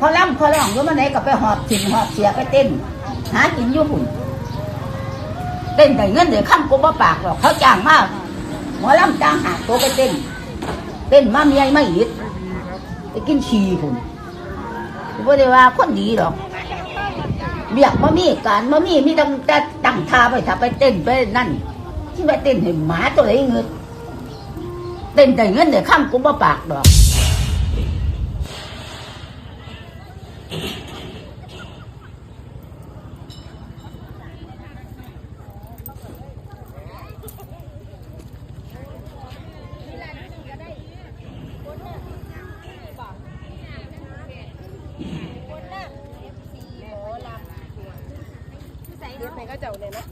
พอล่ำพอร้องก็มาไหนก็ไปหอบสินหอบเสียไปเต้น หากินอยู่หุ่นเต้นได้เงินเดี๋ยวข้ามกูบ่ปากหรอกเขาจ้างมากหมอล่ำจ้างหาตัวไปเต้น เต้นมาเมียไม่อิดไปกินชีหุ่นบ่ได้ว่าคนดีหรอกเบียกมามีการมามีมีต้องแต่ตั้งท่าไปถ้าไปเต้นไปนั่น ที่ไปเต้นให้หมาตัวไหนเงินเต้นได้เงินเดี๋ยวข้ามกูบ่ปากดอก เดี๋ยวไปก็เจ้าเลยนะ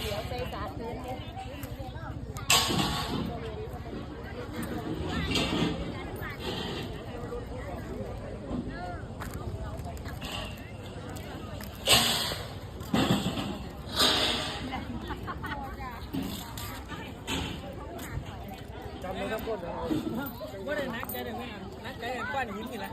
เดี๋ยวใส่สาดพื้นเนี่ย ว่าได้นักใจได้ไหมนักใจได้ก้อนหินนี่แหละ